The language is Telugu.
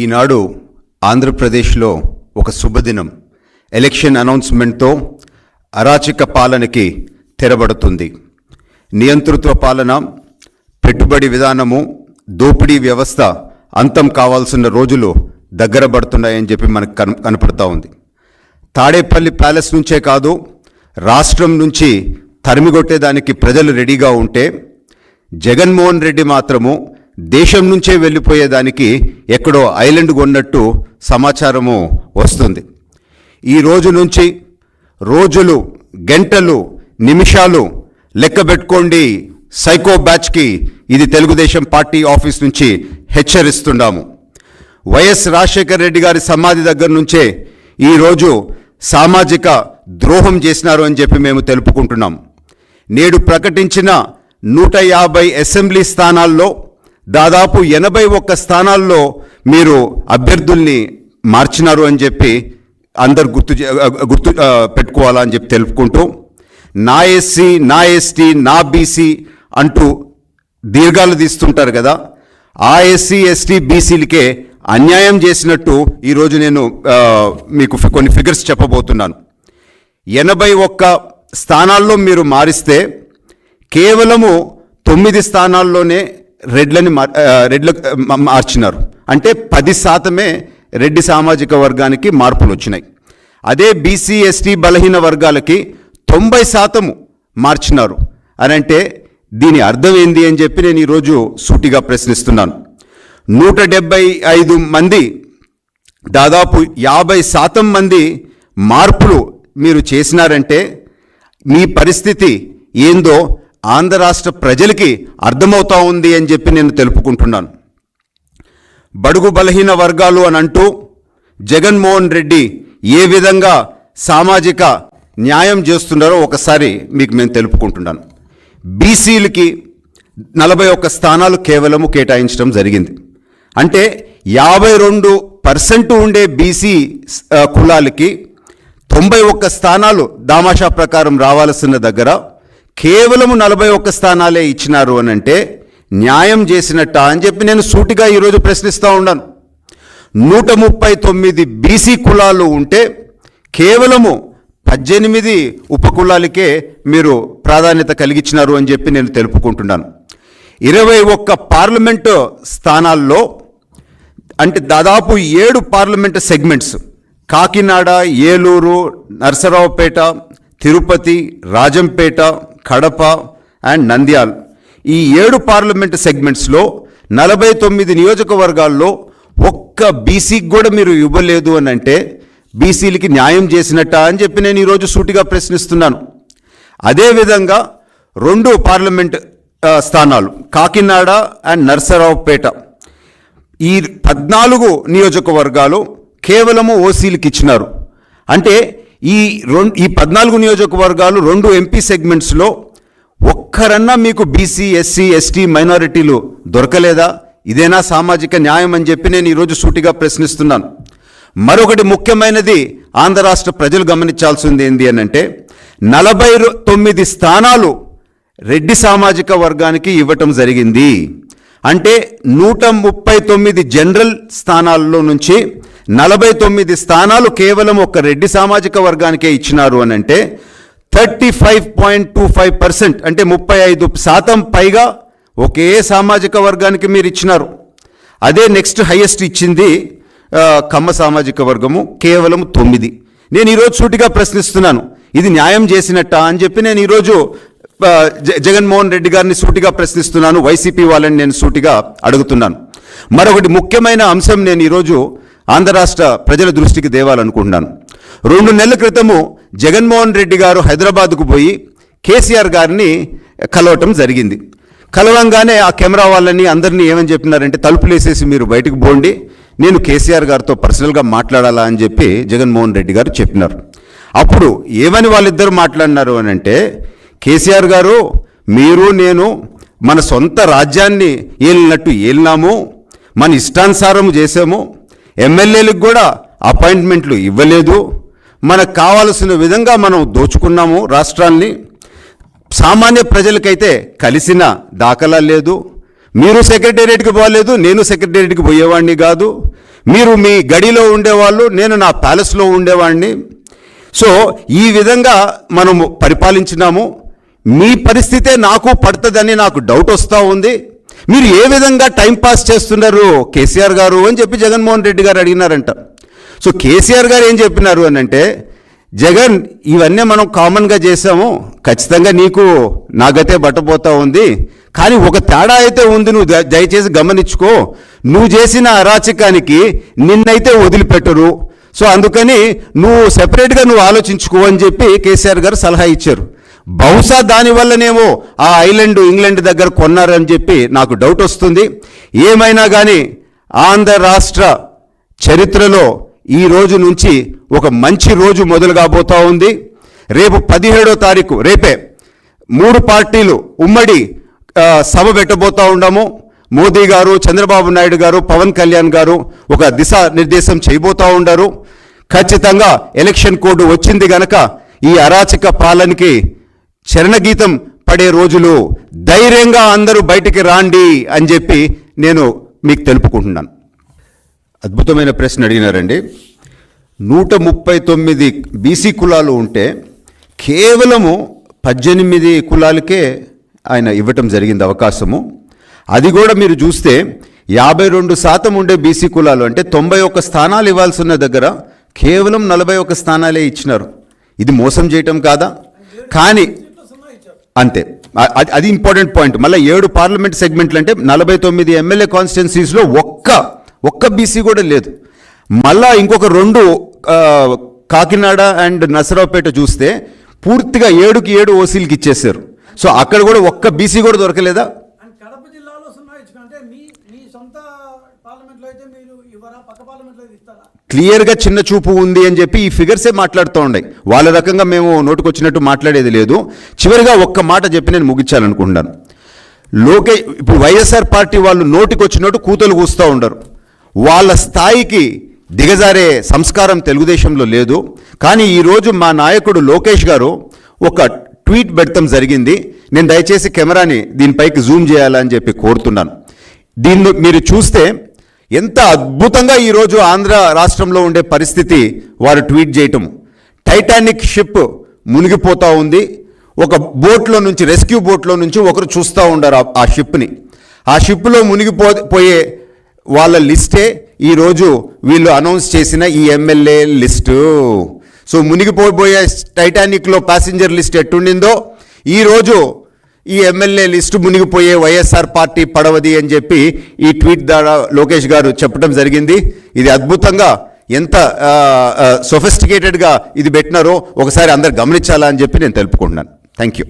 ఈనాడు ఆంధ్రప్రదేశ్లో ఒక శుభదినం. ఎలక్షన్ అనౌన్స్మెంట్తో అరాచక పాలనకి తెరబడుతుంది. నియంతృత్వ పాలన పెట్టుబడి విధానము దోపిడీ వ్యవస్థ అంతం కావాల్సిన రోజులు దగ్గర పడుతున్నాయని చెప్పి మనకు కన కనపడుతూ ఉంది. తాడేపల్లి ప్యాలెస్ నుంచే కాదు రాష్ట్రం నుంచి తరిమిగొట్టేదానికి ప్రజలు రెడీగా ఉంటే జగన్మోహన్ రెడ్డి మాత్రము దేశం నుంచే వెళ్ళిపోయేదానికి ఎక్కడో ఐలండ్ కొన్నట్టు సమాచారము వస్తుంది. ఈ రోజు నుంచి రోజులు గంటలు నిమిషాలు లెక్కబెట్టుకోండి సైకో బ్యాచ్కి ఇది తెలుగుదేశం పార్టీ ఆఫీస్ నుంచి హెచ్చరిస్తున్నాము. వైఎస్ రాజశేఖర రెడ్డి గారి సమాధి దగ్గర నుంచే ఈరోజు సామాజిక ద్రోహం చేసినారు అని చెప్పి మేము తెలుపుకుంటున్నాం. నేడు ప్రకటించిన నూట యాభై అసెంబ్లీ స్థానాల్లో దాదాపు ఎనభై ఒక్క స్థానాల్లో మీరు అభ్యర్థుల్ని మార్చినారు అని చెప్పి అందరు గుర్తు చే- గుర్తు పెట్టుకోవాలా అని చెప్పి తెలుపుకుంటూ నా ఎస్సీ నా ఎస్టీ నా బీసీ అంటూ దీర్ఘాలు తీస్తుంటారు కదా ఆ ఎస్సీ ఎస్టీ బీసీలకే అన్యాయం చేసినట్టు ఈరోజు నేను మీకు కొన్ని ఫిగర్స్ చెప్పబోతున్నాను. ఎనభై ఒక్క స్థానాల్లో మీరు మారిస్తే కేవలము తొమ్మిది స్థానాల్లోనే రెడ్లని మార్- మార్చినారు. అంటే పది శాతమే రెడ్డి సామాజిక వర్గానికి మార్పులు వచ్చినాయి. అదే బీసీ ఎస్టీ బలహీన వర్గాలకి తొంభై శాతము మార్చినారు. అని అంటే దీని అర్థం ఏంది అని చెప్పి నేను ఈరోజు సూటిగా ప్రశ్నిస్తున్నాను. నూట డెబ్బై ఐదు మంది దాదాపు యాభై శాతం మంది మార్పులు మీరు చేసినారంటే మీ పరిస్థితి ఏందో ఆంధ్ర రాష్ట్ర ప్రజలకి అర్థమవుతా ఉంది అని చెప్పి నేను తెలుపుకుంటున్నాను. బడుగు బలహీన వర్గాలు అని అంటూ జగన్మోహన్ రెడ్డి ఏ విధంగా సామాజిక న్యాయం చేస్తున్నారో ఒకసారి మీకు మేము తెలుపుకుంటున్నాను. బీసీలకి నలభై ఒక్క స్థానాలు కేవలము కేటాయించడం జరిగింది. అంటే యాభై రెండు పర్సెంట్ ఉండే బీసీ కులాలకి తొంభై ఒక్క స్థానాలు దామాషా ప్రకారం రావాల్సిన దగ్గర కేవలము నలభై ఒక్క స్థానాలే ఇచ్చినారు అని అంటే న్యాయం చేసినట్ట అని చెప్పి నేను సూటిగా ఈరోజు ప్రశ్నిస్తూ ఉన్నాను. నూట ముప్పై తొమ్మిది బీసీ కులాలు ఉంటే కేవలము పద్దెనిమిది ఉపకులాలకే మీరు ప్రాధాన్యత కలిగించినారు అని చెప్పి నేను తెలుపుకుంటున్నాను. ఇరవై ఒక్క పార్లమెంటు స్థానాల్లో అంటే దాదాపు ఏడు parliament segments Kakinada Eluru Narasaraopet Tirupati Rajampet Kadapa and Nandyal. ఈ ఏడు పార్లమెంట్ సెగ్మెంట్స్లో నలభై తొమ్మిది నియోజకవర్గాల్లో ఒక్క బీసీకి కూడా మీరు ఇవ్వలేదు అని అంటే బీసీలకి న్యాయం చేసినట్ట అని చెప్పి నేను ఈరోజు సూటిగా ప్రశ్నిస్తున్నాను. అదేవిధంగా రెండు పార్లమెంట్ స్థానాలు కాకినాడ అండ్ నర్సరావుపేట. ఈ పద్నాలుగు నియోజకవర్గాలు కేవలము ఓసీలకు ఇచ్చినారు. అంటే ఈ రెండు ఈ పద్నాలుగు నియోజకవర్గాలు రెండు ఎంపీ సెగ్మెంట్స్లో ఒక్కరన్నా మీకు బీసీ ఎస్సీ ఎస్టీ మైనారిటీలు దొరకలేదా? ఇదేనా సామాజిక న్యాయం అని చెప్పి నేను ఈరోజు సూటిగా ప్రశ్నిస్తున్నాను. మరొకటి ముఖ్యమైనది ఆంధ్ర రాష్ట్ర ప్రజలు గమనించాల్సింది ఏంది అని అంటే నలభై తొమ్మిది స్థానాలు రెడ్డి సామాజిక వర్గానికి ఇవ్వటం జరిగింది. అంటే నూట ముప్పై తొమ్మిది జనరల్ స్థానాల్లో నుంచి నలభై తొమ్మిది స్థానాలు కేవలం ఒక రెడ్డి సామాజిక వర్గానికే ఇచ్చినారు అని అంటే thirty five point two five percent అంటే ముప్పై ఐదు శాతం పైగా ఒకే సామాజిక వర్గానికి మీరు ఇచ్చినారు. అదే నెక్స్ట్ హైయెస్ట్ ఇచ్చింది కమ్మ సామాజిక వర్గము కేవలం తొమ్మిది. నేను ఈరోజు సూటిగా ప్రశ్నిస్తున్నాను ఇది న్యాయం చేసినట్ట అని చెప్పి నేను ఈరోజు జగన్మోహన్ రెడ్డి గారిని సూటిగా ప్రశ్నిస్తున్నాను వైసీపీ వాళ్ళని నేను సూటిగా అడుగుతున్నాను. మరొకటి ముఖ్యమైన అంశం నేను ఈరోజు ఆంధ్ర రాష్ట్ర ప్రజల దృష్టికి దేవాలనుకుంటున్నాను రెండు నెలల క్రితము జగన్మోహన్ రెడ్డి గారు హైదరాబాద్కు పోయి కేసీఆర్ గారిని కలవటం జరిగింది. కలవంగానే ఆ కెమెరా వాళ్ళని అందరినీ ఏమని చెప్పినారంటే తలుపులు వేసేసి మీరు బయటకు పోండి నేను కేసీఆర్ గారితో పర్సనల్గా మాట్లాడాలా అని చెప్పి జగన్మోహన్ రెడ్డి గారు చెప్పినారు. అప్పుడు ఏమని వాళ్ళిద్దరు మాట్లాడినారు అని అంటే కేసీఆర్ గారు మీరు నేను మన సొంత రాజ్యాన్ని ఏలినట్టు ఏలినాము మన ఇష్టానుసారం చేసాము ఎమ్మెల్యేలకు కూడా అపాయింట్మెంట్లు ఇవ్వలేదు మనకు కావాల్సిన విధంగా మనం దోచుకున్నాము రాష్ట్రాన్ని సామాన్య ప్రజలకైతే కలిసిన దాఖలా లేదు మీరు సెక్రటేరియట్కి పోలేదు నేను సెక్రటేరియట్కి పోయేవాడిని కాదు మీరు మీ గడిలో ఉండేవాళ్ళు నేను నా ప్యాలెస్లో ఉండేవాడిని. సో ఈ విధంగా మనము పరిపాలించినాము. మీ పరిస్థితే నాకు పడుతుందని నాకు డౌట్ వస్తూ ఉంది. మీరు ఏ విధంగా టైంపాస్ చేస్తున్నారు? కేసీఆర్ గారు అని చెప్పి జగన్మోహన్ రెడ్డి గారు అడిగినారంట. సో కేసీఆర్ గారు ఏం చెప్పినారు అని అంటే జగన్ ఇవన్నీ మనం కామన్గా చేసాము ఖచ్చితంగా నీకు నాగతే బట్టపోతా ఉంది. కానీ ఒక తేడా అయితే ఉంది నువ్వు దయచేసి గమనించుకో. నువ్వు చేసిన అరాచకానికి నిన్నైతే వదిలిపెట్టరు. సో అందుకని నువ్వు సెపరేట్గా నువ్వు ఆలోచించుకో అని చెప్పి కేసీఆర్ గారు సలహా ఇచ్చారు. బహుశా దానివల్లనేమో ఆ ఐలాండ్ ఇంగ్లాండ్ దగ్గర కొన్నారని చెప్పి నాకు డౌట్ వస్తుంది. ఏమైనా కానీ ఆంధ్ర రాష్ట్ర చరిత్రలో ఈ రోజు నుంచి ఒక మంచి రోజు మొదలు కాబోతా ఉంది. రేపు పదిహేడో తారీఖు రేపే మూడు పార్టీలు ఉమ్మడి సభ పెట్టబోతా ఉండము. మోదీ గారు చంద్రబాబు నాయుడు గారు పవన్ కళ్యాణ్ గారు ఒక దిశ నిర్దేశం చేయబోతూ ఉండారు. ఖచ్చితంగా ఎలక్షన్ కోడ్ వచ్చింది గనక ఈ అరాచక పాలనకి చరణగీతం పడే రోజులు ధైర్యంగా అందరూ బయటికి రాండి అని చెప్పి నేను మీకు తెలుపుకుంటున్నాను. అద్భుతమైన ప్రశ్న అడిగినారండి. నూట ముప్పై తొమ్మిది బీసీ కులాలు ఉంటే కేవలము పద్దెనిమిది కులాలకే ఆయన ఇవ్వటం జరిగింది అవకాశము. అది కూడా మీరు చూస్తే యాభై రెండు శాతం ఉండే బీసీ కులాలు అంటే తొంభై ఒక్క స్థానాలు ఇవ్వాల్సిన దగ్గర కేవలం నలభై ఒక్క స్థానాలే ఇచ్చినారు. ఇది మోసం చేయటం కాదా? కానీ అంతే. అది అది ఇంపార్టెంట్ పాయింట్ మళ్ళీ ఏడు పార్లమెంట్ సెగ్మెంట్లు అంటే నలభై తొమ్మిది ఎమ్మెల్యే కాన్స్టిట్యున్సీస్లో ఒక్క ఒక్క బీసీ కూడా లేదు. మళ్ళా ఇంకొక రెండు కాకినాడ అండ్ నసరావుపేట చూస్తే పూర్తిగా ఏడుకి ఏడు ఓసీలకి ఇచ్చేసారు సో అక్కడ కూడా ఒక్క బీసీ కూడా దొరకలేదా అండ్ కడప జిల్లాలో సున్నా ఇచ్చుకుంటే మీ మీ సొంత పార్లమెంట్లో అయితే మీరు ఇవ్వరా పక్క పార్లమెంట్లో ఇస్తారా క్లియర్గా చిన్న చూపు ఉంది అని చెప్పి ఈ ఫిగర్సే మాట్లాడుతూ ఉన్నాయి వాళ్ళ రకంగా మేము నోటుకొచ్చినట్టు మాట్లాడేది లేదు. చివరిగా ఒక్క మాట చెప్పి నేను ముగించాలనుకుంటున్నాను. లోకే ఇప్పుడు వైఎస్ఆర్ పార్టీ వాళ్ళు నోటికొచ్చినట్టు కూతలు కూస్తూ ఉండరు. వాళ్ళ స్థాయికి దిగజారే సంస్కారం తెలుగుదేశంలో లేదు. కానీ ఈరోజు మా నాయకుడు లోకేష్ గారు ఒక ట్వీట్ పెడతాం జరిగింది. నేను దయచేసి కెమెరాని దీనిపైకి జూమ్ చేయాలని చెప్పి కోరుతున్నాను. దీన్ని మీరు చూస్తే ఎంత అద్భుతంగా ఈరోజు ఆంధ్ర రాష్ట్రంలో ఉండే పరిస్థితి వారు ట్వీట్ చేయటం. టైటానిక్ షిప్ మునిగిపోతూ ఉంది. ఒక బోట్లో నుంచి రెస్క్యూ బోట్లో నుంచి ఒకరు చూస్తూ ఉండారు ఆ- ఆ షిప్ని ఆ షిప్లో మునిగిపో పోయే వాళ్ళ లిస్టే ఈరోజు వీళ్ళు అనౌన్స్ చేసిన ఈ ఎమ్మెల్యే లిస్టు. సో మునిగిపోబోయే టైటానిక్లో ప్యాసింజర్ లిస్ట్ ఎట్టుండిందో ఈరోజు ఈ ఎమ్మెల్యే లిస్టు మునిగిపోయే వైఎస్ఆర్ పార్టీ పడవది అని చెప్పి ఈ ట్వీట్ ద్వారా లోకేష్ గారు చెప్పడం జరిగింది. ఇది అద్భుతంగా ఎంత సొఫిస్టికేటెడ్గా ఇది పెట్టినారో ఒకసారి అందరు గమనించాలా అని చెప్పి నేను తెలుపుకుంటున్నాను. Thank you